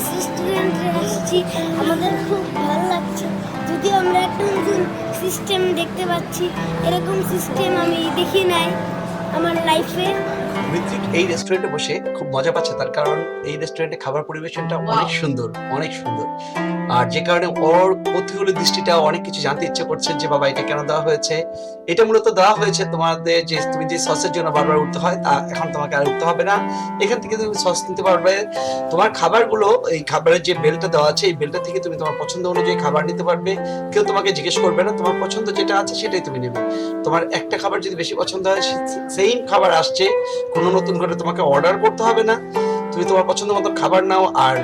Japanese স্টুডেন্টরা আসছি আমাদের খুব ভালো লাগছে। যদিও আমরা একটা নতুন সিস্টেম দেখতে পাচ্ছি, এরকম সিস্টেম আমি দেখি নাই। আমার লাইফে ঋত্বিক এই রেস্টুরেন্টে বসে খুব মজা পাচ্ছে তার কারণ এই রেস্টুরেন্টে খাবার পরিবেশনটা অনেক সুন্দর অনেক সুন্দর। আর যে কারণে ওর কৌতূহলী দৃষ্টিটা অনেক কিছু জানতে ইচ্ছে করছে যে বাবা এটা কেন দেওয়া হয়েছে? এটা মূলত দেওয়া হয়েছে তোমাদের যে তুমি যে সসের জন্য বারবার উঠতে হয় তা এখন তোমাকে আর উঠতে হবে না। এখান থেকে তুমি সস নিতে পারবে। তোমার খাবারগুলো এই খাবারের যে বেলটা দেওয়া আছে এই বেলটা থেকে তুমি তোমার পছন্দ অনুযায়ী খাবার নিতে পারবে। কেউ তোমাকে জিজ্ঞেস করবে না তোমার পছন্দ যেটা আছে সেটাই তুমি নেবে। তোমার একটা খাবার যদি বেশি পছন্দ হয় সেম খাবার আসছে। কোনো নতুন করে তোমাকে অর্ডার করতে হবে না। তুমি তোমার পছন্দ মতো খাবার নাও আর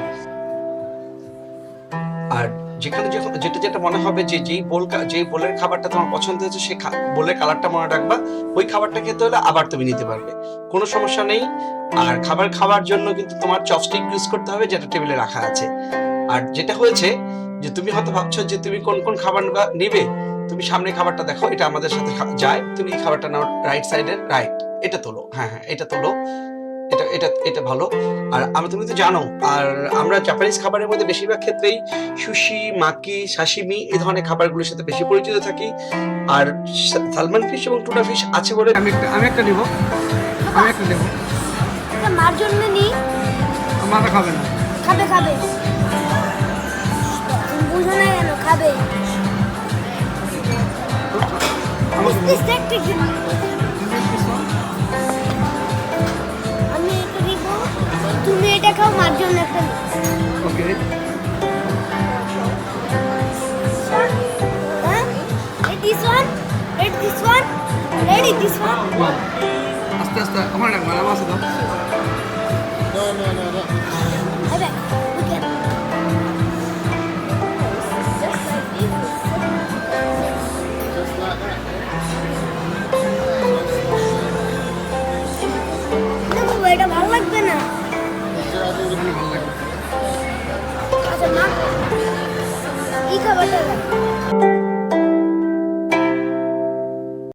আর যেখানে যেটা যেটা মনে হবে যে যেই বোল যেই বোলের খাবারটা তোমার পছন্দ হয়েছে সেই বোলের কালারটা মনে রাখবা। ওই খাবারটা খেতে হলে আবার তুমি নিতে পারবে। কোনো সমস্যা নেই। আর খাবার খাওয়ার জন্য কিন্তু তোমার চপস্টিক ইউজ করতে হবে, যেটা টেবিলে রাখা আছে। আর যেটা হয়েছে যে তুমি হয়তো ভাবছ যে তুমি কোন কোন খাবার নিবে। তুমি সামনে খাবারটা দেখো এটা আমাদের সাথে যায়। তুমি এই খাবারটা নাও রাইট সাইডের রাইট এটা তোলো। হ্যাঁ হ্যাঁ এটা তোলো। এটা এটা এটা ভালো। আর আমরা তুমি তো জানো আর আমরা জাপানিজ খাবারের মধ্যে বেশিরভাগ ক্ষেত্রেই সুশি মাকি সাশিমি এই ধরনের খাবারগুলোর সাথে বেশি পরিচিত থাকি। আর সালমান ফিশ এবং টুনা ফিশ আছে বলে আমি একটা আমি একটা নেব। আমি একটা নেব। এটা মার জন্য নিই। মাথা খাবে না। খাবে খাবে। বুঝো না কেন খাবে। আমি এটা দিব তুমি এটা খাও মার জন্য একটা। ওকে হ্যাঁ this one? Ready this one? Ready this one? আস্তে আস্তে আমার ডাক মারা আছে দাও এটা ভালো লাগবে না আচ্ছা মা এই খাবারটা।